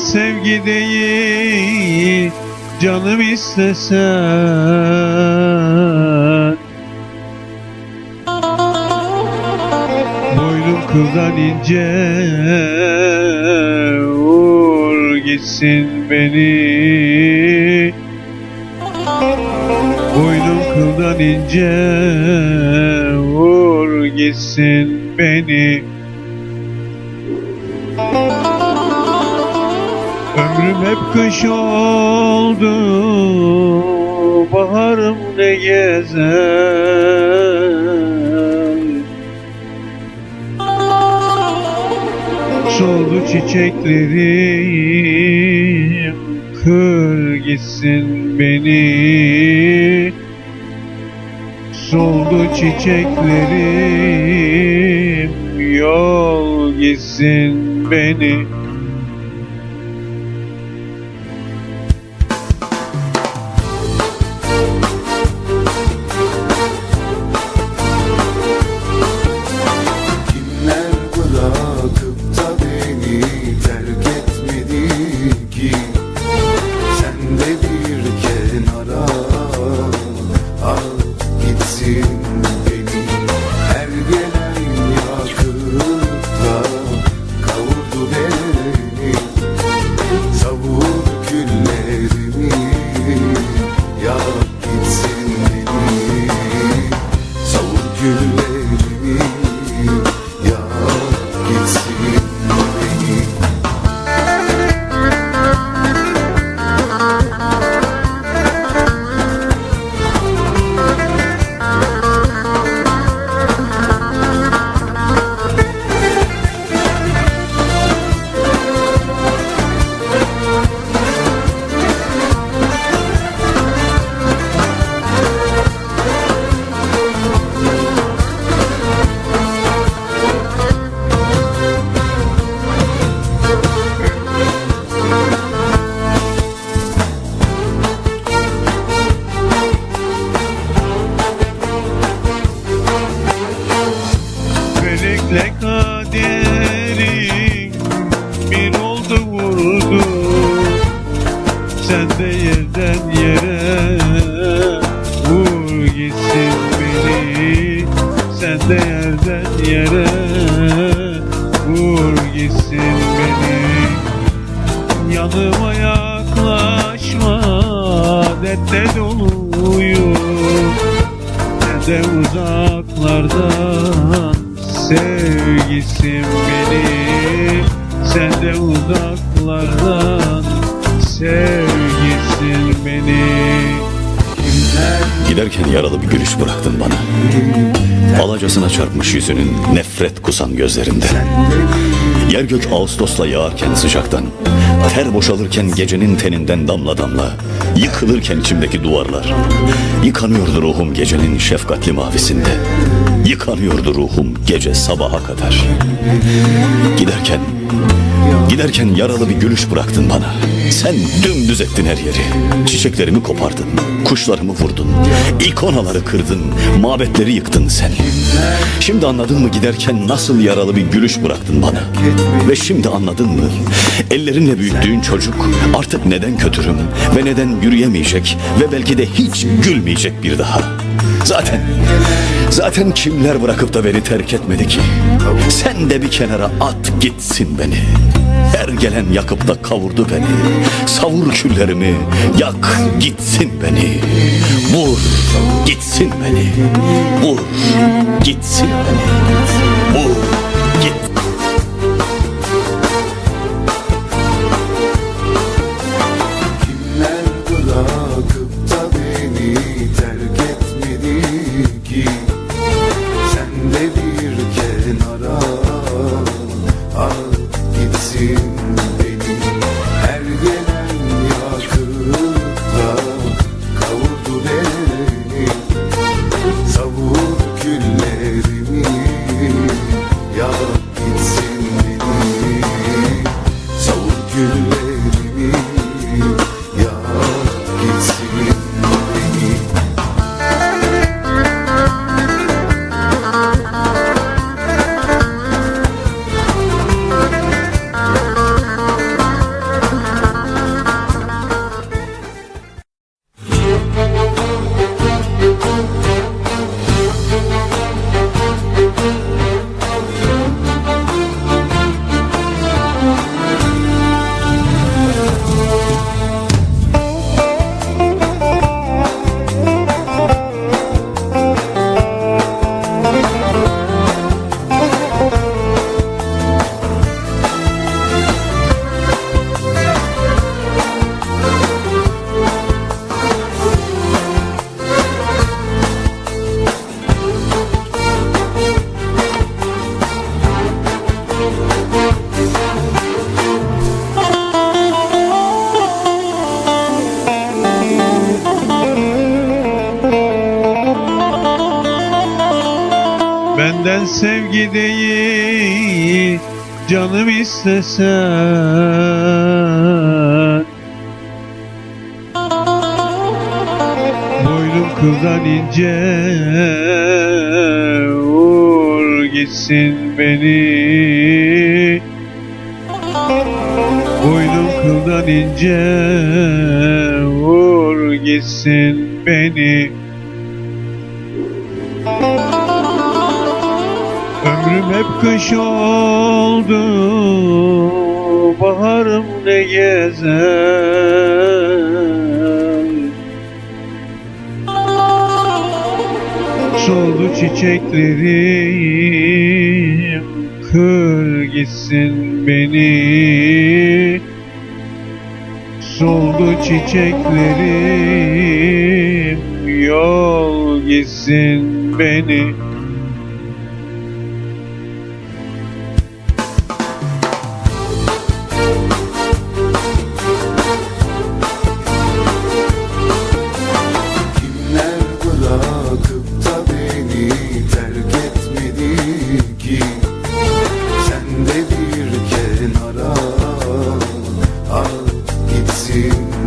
Sevgi değil canım istesen. Boynum kıldan ince Vur gitsin beni. Boynum kıldan ince Vur gitsin beni hep kış oldu Baharım ne gezer? Soldu çiçeklerim Kır gitsin beni. Soldu çiçeklerim Yol gitsin beni dertte doluyum ne de uzaklardan sevgisin beni Sen de uzaklardan sevgisin beni Giderken yaralı bir gülüş bıraktın bana. Alacasına çarpmış yüzünün nefret kusan gözlerinde. Yer gök Ağustos'la yağarken sıcaktan, ter boşalırken gecenin teninden damla damla, yıkılırken içimdeki duvarlar, yıkanıyordu ruhum gecenin şefkatli mavisinde, yıkanıyordu ruhum gece sabaha kadar. Giderken, giderken yaralı bir gülüş bıraktın bana. Sen dümdüz ettin her yeri. Çiçeklerimi kopardın, kuşlarımı vurdun, ikonaları kırdın, mabetleri yıktın sen. Şimdi anladın mı giderken nasıl yaralı bir gülüş bıraktın bana? Ve şimdi anladın mı? Ellerinle büyüttüğün çocuk artık neden kötürüm ve neden yürüyemeyecek ve belki de hiç gülmeyecek bir daha. Zaten Zaten kimler bırakıp da beni terk etmedi ki? Sen de bir kenara at gitsin beni. Her gelen yakıp da kavurdu beni. Savur küllerimi, yak gitsin beni. Vur gitsin beni. Vur gitsin beni. Vur Benden sevgi değil canım istesen. Boynum kıldan ince vur gitsin beni. Boynum kıldan ince vur gitsin beni hep kış oldu Baharım ne gezer? Soldu çiçeklerim Kır gitsin beni. Soldu çiçeklerim Yol gitsin beni gitsin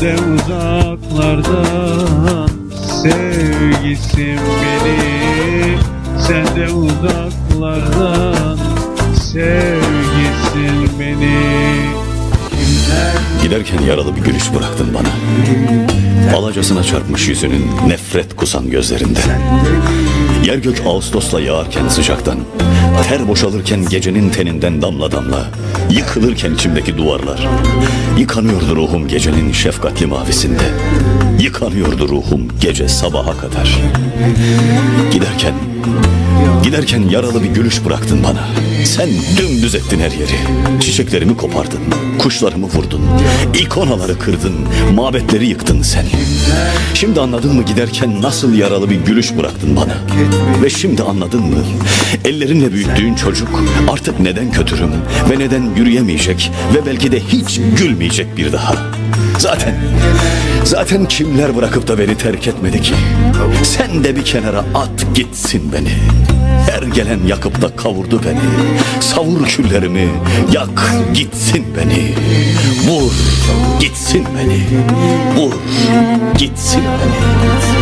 Sen de uzaklardan sevgisin beni Sen de uzaklardan sevgisin beni Giderken yaralı bir gülüş bıraktın bana. Alacasına çarpmış yüzünün nefret kusan gözlerinde. Yer gök Ağustos'la yağarken sıcaktan, ter boşalırken gecenin teninden damla damla, yıkılırken içimdeki duvarlar, yıkanıyordu ruhum gecenin şefkatli mavisinde, yıkanıyordu ruhum gece sabaha kadar. Giderken, giderken yaralı bir gülüş bıraktın bana. Sen dümdüz ettin her yeri, çiçeklerimi kopardın, kuşlarımı vurdun, ikonaları kırdın, mabetleri yıktın sen. Şimdi anladın mı giderken nasıl yaralı bir gülüş bıraktın bana? Ve şimdi anladın mı? Ellerinle büyüttüğün çocuk artık neden kötürüm ve neden yürüyemeyecek ve belki de hiç gülmeyecek bir daha. Zaten, zaten kimler bırakıp da beni terk etmedi ki? Sen de bir kenara at gitsin beni. Her gelen yakıp da kavurdu beni. Savur küllerimi, yak gitsin beni. Vur gitsin beni. Vur gitsin beni.